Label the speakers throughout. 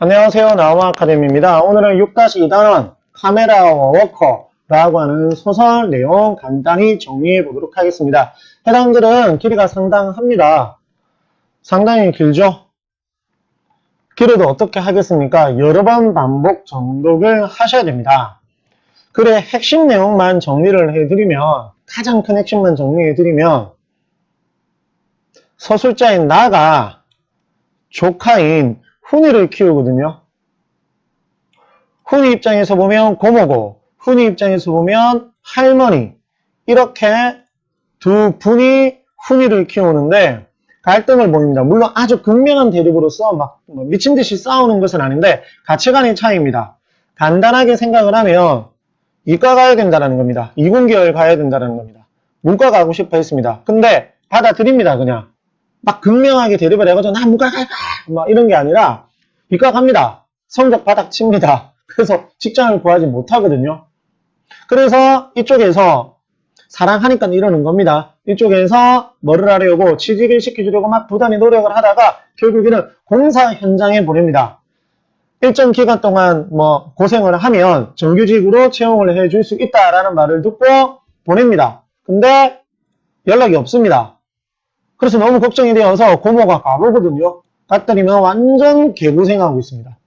Speaker 1: 안녕하세요. 나우마 아카데미입니다. 오늘은 6-2단원 카메라 워커라고 하는 소설 내용 간단히 정리해 보도록 하겠습니다. 해당 글은 길이가 상당합니다. 상당히 길죠? 길어도 어떻게 하겠습니까? 여러 번 반복 정독을 하셔야 됩니다. 글의 핵심 내용만 정리를 해드리면 가장 큰 핵심만 정리해드리면 서술자인 나가 조카인 훈이를 키우거든요. 훈이 입장에서 보면 고모고, 훈이 입장에서 보면 할머니, 이렇게 두 분이 훈이를 키우는데 갈등을 보입니다. 물론 아주 극명한 대립으로서 막 미친 듯이 싸우는 것은 아닌데 가치관의 차이입니다. 간단하게 생각을 하면 이과 가야 된다는 겁니다. 이공계열 가야 된다는 겁니다. 문과 가고 싶어 했습니다. 근데 받아들입니다, 그냥. 막 극명하게 대립을 해가지고 나 문과 갈까 막 이런 게 아니라 이과 갑니다. 성적 바닥 칩니다. 그래서 직장을 구하지 못하거든요. 그래서 이쪽에서 사랑하니까 이러는 겁니다. 이쪽에서 뭐를 하려고 취직을 시켜주려고 막 부단히 노력을 하다가 결국에는 공사 현장에 보냅니다. 일정 기간 동안 뭐 고생을 하면 정규직으로 채용을 해줄 수 있다라는 말을 듣고 보냅니다. 근데 연락이 없습니다. 그래서 너무 걱정이 되어서 고모가 가보거든요. 갔더니만 완전 개고생하고 있습니다.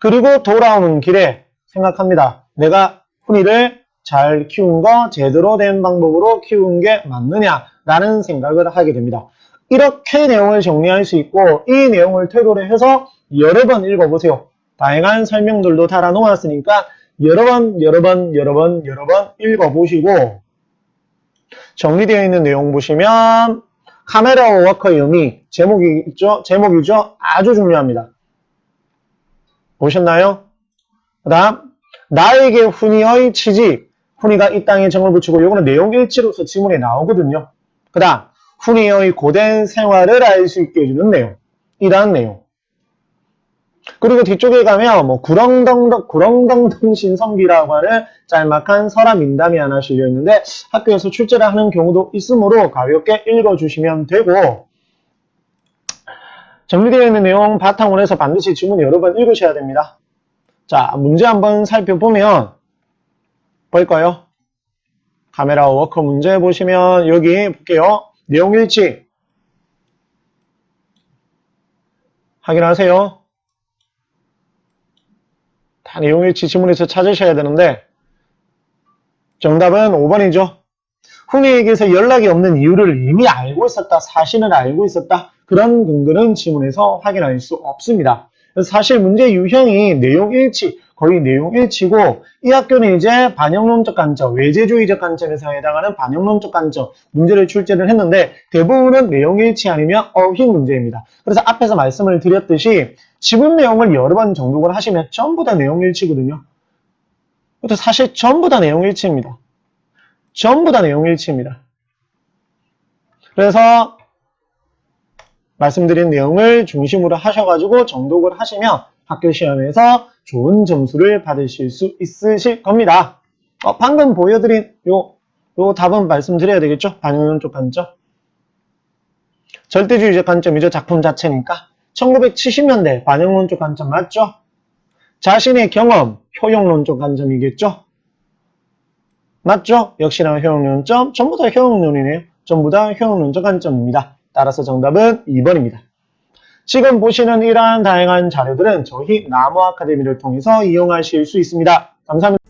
Speaker 1: 그리고 돌아오는 길에 생각합니다. 내가 훈이를 잘 키운 거 제대로 된 방법으로 키운 게 맞느냐라는 생각을 하게 됩니다. 이렇게 내용을 정리할 수 있고 이 내용을 퇴도를 해서 여러 번 읽어보세요. 다양한 설명들도 달아 놓았으니까 여러 번, 여러 번, 여러 번, 여러 번 읽어보시고 정리되어 있는 내용 보시면 카메라 의미, 제목이 있죠? 제목이죠? 아주 중요합니다. 보셨나요? 그 다음, 나에게 훈이의 취직. 훈이가 이 땅에 정을 붙이고, 요거는 내용 일치로서 지문에 나오거든요. 그 다음, 훈이의 고된 생활을 알 수 있게 해주는 내용. 이러한 내용. 그리고 뒤쪽에 가면, 뭐, 구렁덩덩, 구렁덩덩 신성비라고 하는 짤막한 서랍 민담이 하나 실려 있는데, 학교에서 출제를 하는 경우도 있으므로 가볍게 읽어주시면 되고, 정리되어 있는 내용 바탕으로 해서 반드시 지문 여러 번 읽으셔야 됩니다. 자, 문제 한번 살펴보면, 볼까요? 카메라 워커 문제 보시면, 여기 볼게요. 내용 일치. 확인하세요. 다 내용 일치 지문에서 찾으셔야 되는데, 정답은 5번이죠. 훈이에게서 연락이 없는 이유를 이미 알고 있었다, 사실을 알고 있었다, 그런 근거는 지문에서 확인할 수 없습니다. 사실 문제 유형이 내용 일치, 거의 내용 일치고 이 학교는 이제 반영론적 관점, 외제주의적 관점에서 해당하는 반영론적 관점 문제를 출제를 했는데 대부분은 내용 일치 아니면 어휘 문제입니다. 그래서 앞에서 말씀을 드렸듯이 지문 내용을 여러 번 정독을 하시면 전부 다 내용 일치거든요. 그것도 사실 전부 다 내용 일치입니다. 전부 다 내용 일치입니다. 그래서 말씀드린 내용을 중심으로 하셔가지고 정독을 하시면 학교 시험에서 좋은 점수를 받으실 수 있으실 겁니다. 어, 방금 보여드린 요, 요 답은 말씀드려야 되겠죠? 반영론적 관점. 절대주의적 관점이죠. 작품 자체니까. 1970년대 반영론적 관점 맞죠? 자신의 경험, 효용론적 관점이겠죠? 맞죠? 역시나 효용론점. 전부 다 효용론이네요. 전부 다 효용론적 관점입니다. 따라서 정답은 2번입니다. 지금 보시는 이러한 다양한 자료들은 저희 나무 아카데미를 통해서 이용하실 수 있습니다. 감사합니다.